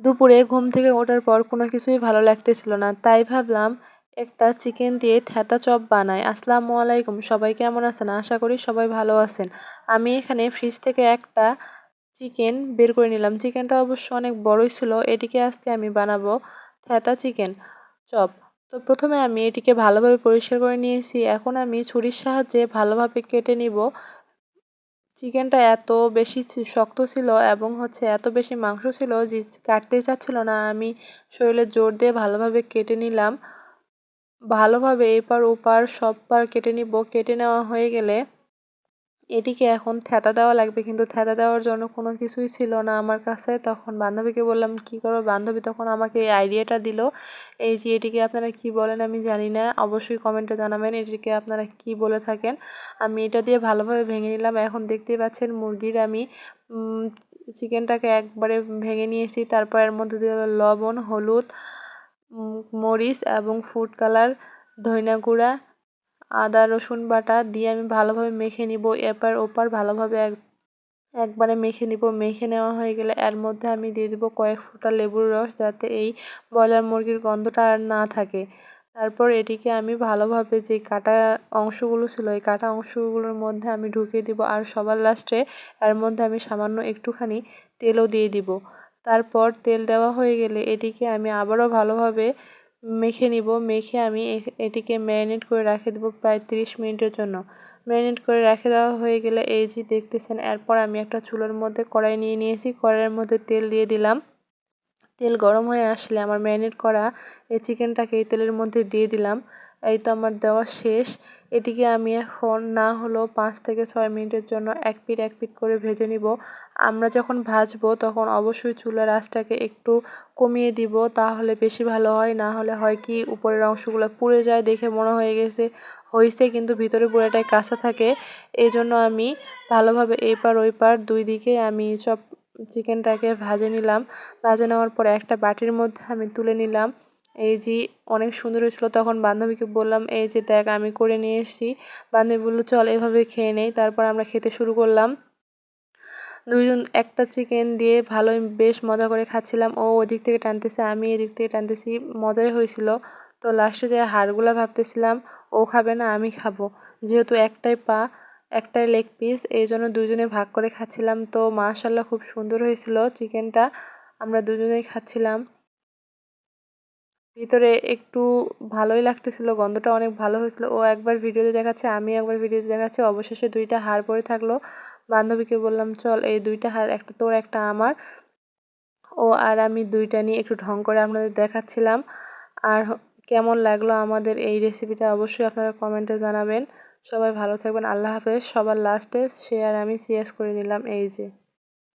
দুপুরে ঘুম থেকে ওঠার পর কোনো কিছুই ভালো লাগতেছিল না। তাই ভাবলাম, একটা চিকেন দিয়ে থেতা চপ বানাই। আসসালামু আলাইকুম, সবাই কেমন আছেন? আশা করি সবাই ভালো আছেন। আমি এখানে ফ্রিজ থেকে একটা চিকেন বের করে নিলাম। চিকেনটা অবশ্য অনেক বড়ই ছিল, এটিকে আজকে আমি বানাবো থেতা চিকেন চপ। তো প্রথমে আমি এটিকে ভালোভাবে পরিষ্কার করে নিয়েছি। এখন আমি ছুরির সাহায্যে ভালোভাবে কেটে নিব। চিকেনটা এত বেশি শক্ত ছিল এবং হচ্ছে এত বেশি মাংস ছিল যে কাটতে চাচ্ছিল না। আমি শরীরে জোর দিয়ে ভালোভাবে কেটে নিলাম। ভালোভাবে এপার ওপার সব পার কেটে নিব। কেটে নেওয়া হয়ে গেলে এটিকে এখন থেতা দেওয়া লাগবে, কিন্তু থেতা দেওয়ার জন্য কোনো কিছুই ছিল না আমার কাছে। তখন বান্ধবীকে বললাম, কি করব বান্ধবী? তখন আমাকে এই আইডিয়াটা দিল। এই যে এটিকে আপনারা কি বলেন আমি জানি না, অবশ্যই কমেন্টে জানাবেন এটিকে আপনারা কি বলে থাকেন। আমি এটা দিয়ে ভালোভাবে ভেঙে নিলাম। এখন দেখতেই পাচ্ছেন মুরগির আমি চিকেনটাকে একবারে ভেঙে নিয়েছি। তারপর এর মধ্যে দিয়ে লবণ, হলুদ মরিচ এবং ফুড কালার, ধইনা গুঁড়া আদা, রসুন বাটা দিয়ে আমি ভালোভাবে মেখে নিব। এপার ওপার ভালোভাবে এক, একবারে মেখে নিব। মেখে নেওয়া হয়ে গেলে এর মধ্যে আমি দিয়ে দিব কয়েক ফোঁটা লেবুর রস যাতে এই ব্রয়লার মুরগির গন্ধটা আর না থাকে। তারপর এটিকে আমি ভালোভাবে যে কাটা অংশগুলো ছিল, এই কাটা অংশগুলোর মধ্যে আমি ঢুকিয়ে দিব আর সবার লাস্টে এর মধ্যে আমি সামান্য একটুখানি তেলও দিয়ে দিব। তারপর তেল দেওয়া হয়ে গেলে এটিকে আমি আবারও ভালোভাবে মেখে নিব। মেখে আমি এটিকে ম্যারিনেট করে রেখে দেবো প্রায় তিরিশ মিনিটের জন্য। ম্যারিনেট করে রেখে দেওয়া হয়ে গেলে এই যে দেখতেছেন, এরপর আমি একটা চুলোর মধ্যে কড়াই নিয়ে নিয়েছি। কড়াইয়ের মধ্যে তেল দিয়ে দিলাম। তেল গরম হয়ে আসলে আমার ম্যারিনেট করা এই চিকেনটাকে এই তেলের মধ্যে দিয়ে দিলাম। এই তো আমার দেওয়া শেষ। এটিকে আমি এখন না হলেও পাঁচ থেকে ছয় মিনিটের জন্য এক পিঠ এক পিঠ করে ভেজে নিব। আমরা যখন ভাজবো তখন অবশ্যই চুলার আঁচটাকে একটু কমিয়ে দিব, তাহলে বেশি ভালো হয়। না হলে হয় কি, উপরের অংশগুলো পুড়ে যায় দেখে মনে হয়ে গেছে হয়েছে কিন্তু ভিতরে পুরোটাই কাঁচা থাকে। এই জন্য আমি ভালোভাবে এই পার ওই পার দুই দিকে আমি সব চিকেনটাকে ভাজে নিলাম। ভাজে নেওয়ার পর একটা বাটির মধ্যে আমি তুলে নিলাম। এই যে অনেক সুন্দর হয়েছিল, তখন বান্ধবীকে বললাম, এই যে দেখ, আমি করে নিয়ে এসেছি। বান্ধবী বলল, চল, এভাবে খেয়ে নেই। তারপর আমরা খেতে শুরু করলাম। দুইজন একটা চিকেন দিয়ে ভালোই বেশ মজা করে খাচ্ছিলাম। ও ওদিক থেকে টানতেছে, আমি এদিক থেকে টানতেছি, মজাই হয়েছিল। তো লাস্টে যে হাড়গুলো ভাবতেছিলাম, ও খাবে না, আমি খাব। যেহেতু একটাই পা, একটাই লেগ পিস এই জন্য দুজনে ভাগ করে খাচ্ছিলাম। তো মাশাল্লাহ খুব সুন্দর হয়েছিল চিকেনটা আমরা দুজনেই খাচ্ছিলাম। ভিতরে একটু ভালোই লাগতেছিল, গন্ধটা অনেক ভালো হয়েছিল। ও একবার ভিডিওতে দেখাচ্ছে, আমি একবার ভিডিওতে দেখাচ্ছি, অবশেষে দুইটা হাড় পড়ে থাকল। বান্ধবীকে বললাম, চল, এই দুইটা হার একটা তোর, একটা আমার। ও আর আমি দুইটা নিয়ে একটু ঢং করে আপনাদের দেখাচ্ছিলাম। আর কেমন লাগল আমাদের এই রেসিপিটা অবশ্যই আপনারা কমেন্টে জানাবেন। সবাই ভালো থাকবেন, আল্লাহ হাফেজ। সবার লাস্টে শেয়ার আমি সিএস করে নিলাম, এই যে।